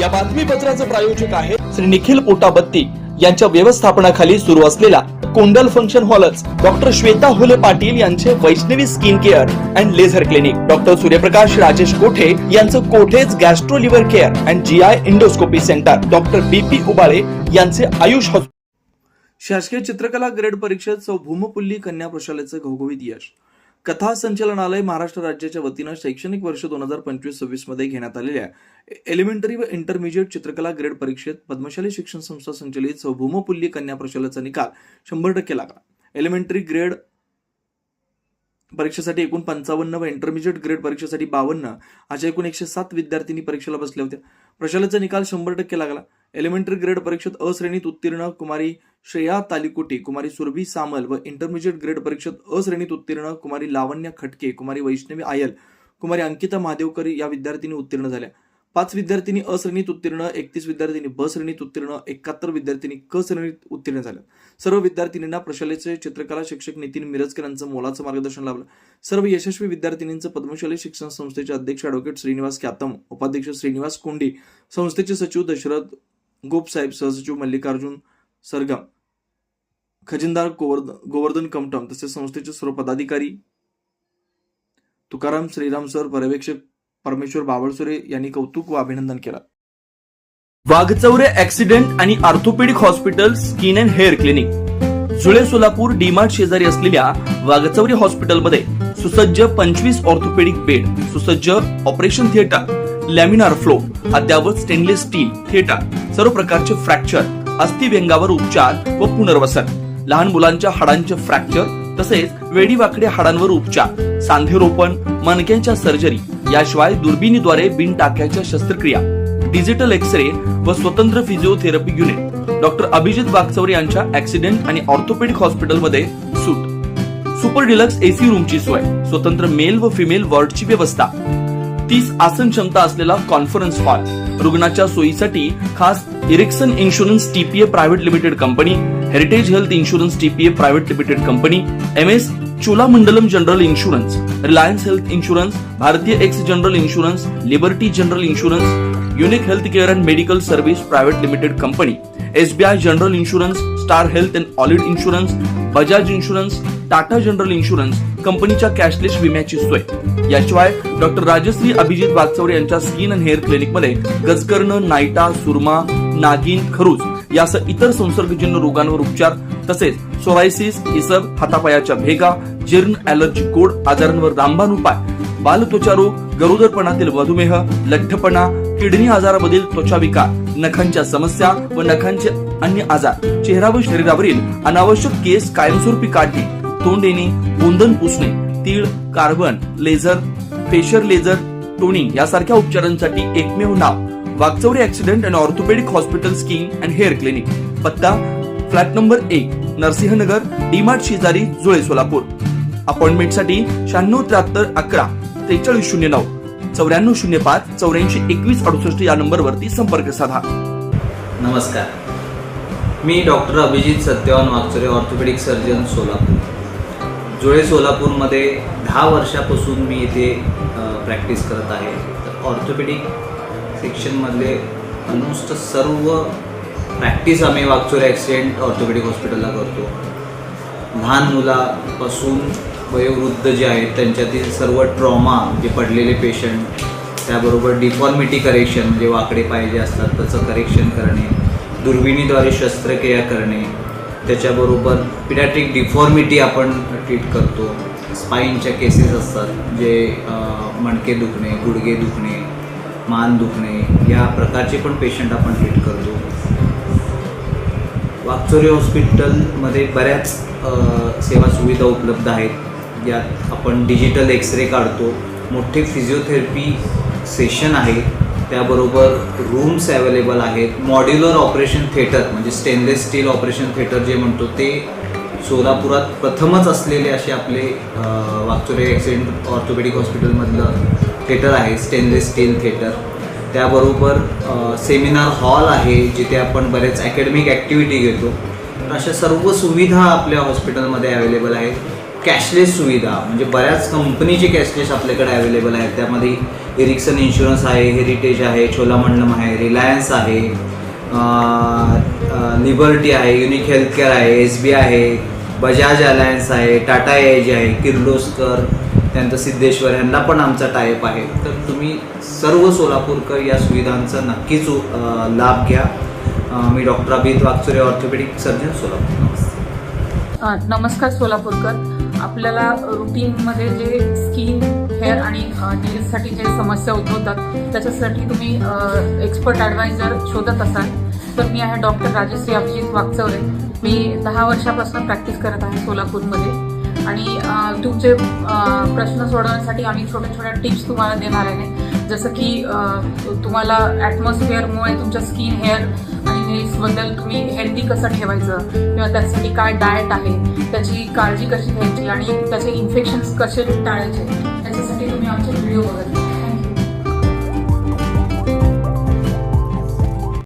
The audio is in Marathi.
या बातमीपत्राचे प्रायोजक आहे श्री निखिल पोटाबत्ती. यांच्या व्यवस्थापनाखाली सुरू असलेला कोंडल फंक्शन हॉलच डॉक्टर श्वेता होले पाटील यांचे Vaishnavi skin care and laser clinic. Doctor Suryaprakash Rajesh Kothe यांचं कोठेज gastro liver care and G I endoscopy centre. Doctor B P Ubale यांचे आयुष हॉस्पिटल. शासकीय चित्रकला ग्रेड परीक्षेत सौ भूमपुल्ली कन्या प्रशालेचं घवघवीत यश. कथा संचलनालय महाराष्ट्र राज्याच्या वतीनं शैक्षणिक वर्ष दोन हजार पंचवीस सव्वीसमध्ये घेण्यात आलेल्या एलिमेंटरी व इंटरमिजिएट चित्रकला ग्रेड परीक्षेत पद्मशाली शिक्षण संस्था संचलित सौभूमपुल्ली कन्या प्रशालाचा निकाल शंभर टक्के लागला. एलिमेंटरी ग्रेड परीक्षेसाठी एकूण पंचावन्न व इंटरमिजिएट ग्रेड परीक्षेसाठी बावन्न अशा एकूण एकशे सात विद्यार्थिनी परीक्षेला बसल्या होत्या. प्रशालाचा निकाल शंभर टक्के लागला. एलिमेंटरी ग्रेड परीक्षेत अश्रेणीत उत्तीर्ण कुमारी श्रेया तालिकोटे कुमारी सुरभी सामल व इंटरमिजिएट ग्रेड परीक्षेत अश्रेणीत उत्तीर्ण कुमारी लावण्य खटके कुमारी वैष्णवी आयल कुमारी अंकिता महादेवकर या विद्यार्थिनी उत्तीर्ण झाल्या. पाच विद्यार्थिनी अश्रेणीत उत्तीर्ण एकतीस विद्यार्थिनी ब श्रेणीत उत्तीर्ण एकाहत्तर विद्यार्थिनी क श्रेणीत उत्तीर्ण झाल्या. सर्व विद्यार्थिनींना प्रशालेचे चित्रकला शिक्षक नितीन मिरजकर यांचं मोलाचं मार्गदर्शन लाभलं. सर्व यशस्वी विद्यार्थिनींचं पद्मशाली शिक्षण संस्थेचे अध्यक्ष अॅडव्होकेट श्रीनिवास ख्यातम उपाध्यक्ष श्रीनिवास कोंडी संस्थेचे सचिव दशरथ गोपसाहेब सहसचिव मल्लिकार्जुन सरगम खजिनदार गोवर्धन गोवर्धन कमटम तसेच संस्थेचे सर्व पदाधिकारी तुकाराम श्रीराम सर पर्यवेक्षक परमेश्वर बावळसुरे यांनी कौतुक व अभिनंदन केलं. वाघचौरे ऍक्सिडेंट आणि orthopaedic hospital skin and hair clinic. जुळे सोलापूर डीमार्ट शेजारी असलेल्या वाघचौरे हॉस्पिटलमध्ये सुसज्ज पंचवीस ऑर्थोपेडिक बेड सुसज्ज ऑपरेशन थिएटर लॅमिनार फ्लो अद्यावत स्टेनलेस स्टील थिएटर सर्व प्रकारचे फ्रॅक्चर अस्थिव्यंगावर उपचार व पुनर्वसन लहान मुलांच्या हाडांचे फ्रॅक्चर तसेच वेडीवाकडे हाडांवर उपचार सांधेरोपण मणक्यांच्या सर्जरी याशिवाय दुर्बिणीद्वारे बिन टाक्याच्या शस्त्रक्रिया डिजिटल एक्स रे व स्वतंत्र physiotherapy unit doctor Abhijit Waghchaure यांच्या ऍक्सिडेंट आणि ऑर्थोपेडिक हॉस्पिटलमध्ये सूट. सुपर डिलक्स एसी रूमची सोय स्वतंत्र मेल व फिमेल वॉर्डची व्यवस्था. तीस आसन क्षमता असलेला कॉन्फरन्स हॉल रुग्णाच्या सोयीसाठी खास Ericson insurance TPA private limited company Heritage health insurance TPA private limited company M S Cholamandalam general insurance Reliance health insurance Bharatiya AXA general insurance Liberty general insurance Unique health care and medical service private limited company SBI general insurance Star health and allied insurance Bajaj insurance Tata general insurance कंपनीच्या कॅशलेस विम्याची सोय. याशिवाय डॉक्टर राजश्री अभिजित वागचौरे यांच्या स्किन अँड हेअर क्लिनिकमध्ये गजकर्ण नायटा सुरमा नागिन खरूज यासह इतर संसर्गजन्य रोगांवर उपचार तसेच सोरायसिस इसब हातापायाच्या भेगा जीर्ण ऍलर्जी कोड आजारांवर रामबाण उपाय बालत्वचा रोग गरोदरपणातील मधुमेह लठ्ठपणा किडनी आजारामधील त्वचा विकार नखांच्या समस्या व नखांचे अन्य आजार चेहरा व शरीरावरील अनावश्यक केस कायमस्वरूपी काढणे तोंड येणे गोंधन पुसणे तीळ carbon laser facial laser toning यासारख्या उपचारांसाठी एकमेव नाव Waghchaure accident and orthopaedic hospital skin and hair clinic पत्ता फ्लॅट नंबर एक नरसिंहनगर डीमार्ट शेजारी जुळे सोलापूर. अपॉइंटमेंटसाठी शहाण्णव त्र्याहत्तर अकरा त्रेचाळीस शून्य नऊ. चौऱ्याण्णव शून्य पाच चौऱ्याऐंशी एकवीस अडुसष्ट या नंबरवरती संपर्क साधा. नमस्कार. मी doctor Abhijit Satyawan Waghchore orthopaedic surgeon Solapur. Jule सोलापूरमध्ये दहा वर्षापासून मी इथे प्रॅक्टिस करत आहे. तर ऑर्थोपेडिक सेक्शनमधले ऑलमोस्ट सर्व प्रॅक्टिस आम्ही वागचोरे ॲक्सिडेंट ऑर्थोपेडिक हॉस्पिटलला करतो. लहान मुलापासून वयोवृद्ध जे आहेत त्यांच्यातील सर्व ट्रॉमा जे पडलेले पेशंट त्याबरोबर डिफॉर्मिटी करेक्शन म्हणजे वाकडे पाहिजे असतात त्याचं करेक्शन करणे दुर्बिणीद्वारे शस्त्रक्रिया करणे त्याच्याबरोबर पिडॅट्रिक डिफॉर्मिटी आपण ट्रीट करतो. स्पाईनच्या केसेस असतात जे मणके दुखणे गुडघे दुखणे मान दुखणे या प्रकारचे पण पेशंट आपण ट्रीट करतो. वाकचोरी हॉस्पिटलमध्ये बऱ्याच सेवा सुविधा उपलब्ध आहेत. यात आपण डिजिटल एक्स रे काढतो. मोठे फिजिओथेरपी सेशन आहे. त्याबरोबर रूम्स अवेलेबल आहेत. मॉड्युलर ऑपरेशन थिएटर म्हणजे स्टेनलेस स्टील ऑपरेशन थिएटर जे म्हणतो ते सोलापुरात प्रथमच असलेले असे आपले वाकचोरे ॲक्सिडेंट ऑर्थोपेडिक हॉस्पिटलमधलं थिएटर आहे स्टेनलेस स्टील थिएटर त्याबरोबर सेमिनार हॉल आहे जिथे आपण बरेच अकॅडमिक ॲक्टिव्हिटी घेतो. तर अशा सर्व सुविधा आपल्या हॉस्पिटलमध्ये अवेलेबल आहेत. कॅशलेस सुविधा म्हणजे बऱ्याच कंपनीचे कॅशलेस आपल्याकडे अवेलेबल आहेत. त्यामध्ये इरिक्सन इन्शुरन्स आहे हेरिटेज आहे छोलामंडलम आहे रिलायन्स आहे लिबर्टी आहे युनिक हेल्थकेअर आहे एस बी आहे बजाज अलायन्स आहे टाटा एज आहे किर्लोस्कर त्यानंतर सिद्धेश्वर यांना पण आमचा टायप आहे. तर तुम्ही सर्व सोलापूरकर या सुविधांचा नक्कीच लाभ घ्या. मी doctor Abhit Wagchure orthopaedic surgeon Solapur नमस्कार सोलापूरकर. आपल्याला रुटीनमध्ये जे स्किन हेअर आणि नेल्ससाठी जे समस्या उद्भवतात त्याच्यासाठी तुम्ही एक्सपर्ट ॲडवायझर शोधत असाल. तर मी आहे डॉक्टर राजेश अभिजित वागचौरे मी दहा वर्षापासून प्रॅक्टिस करत आहे सोलापूरमध्ये. आणि तुमचे प्रश्न सोडवण्यासाठी आम्ही छोट्या छोट्या टिप्स तुम्हाला देणार आहे. जसं की तुम्हाला ॲटमॉस्फिअरमुळे तुमच्या स्किन हेअर आणि नेल्सबद्दल तुम्ही हेल्दी कसं ठेवायचं किंवा त्यासाठी काय डाएट आहे त्याची काळजी कशी घ्यायची आणि त्याचे इन्फेक्शन्स कसे टाळायचे त्याच्यासाठी तुम्ही आमचे व्हिडिओ बघत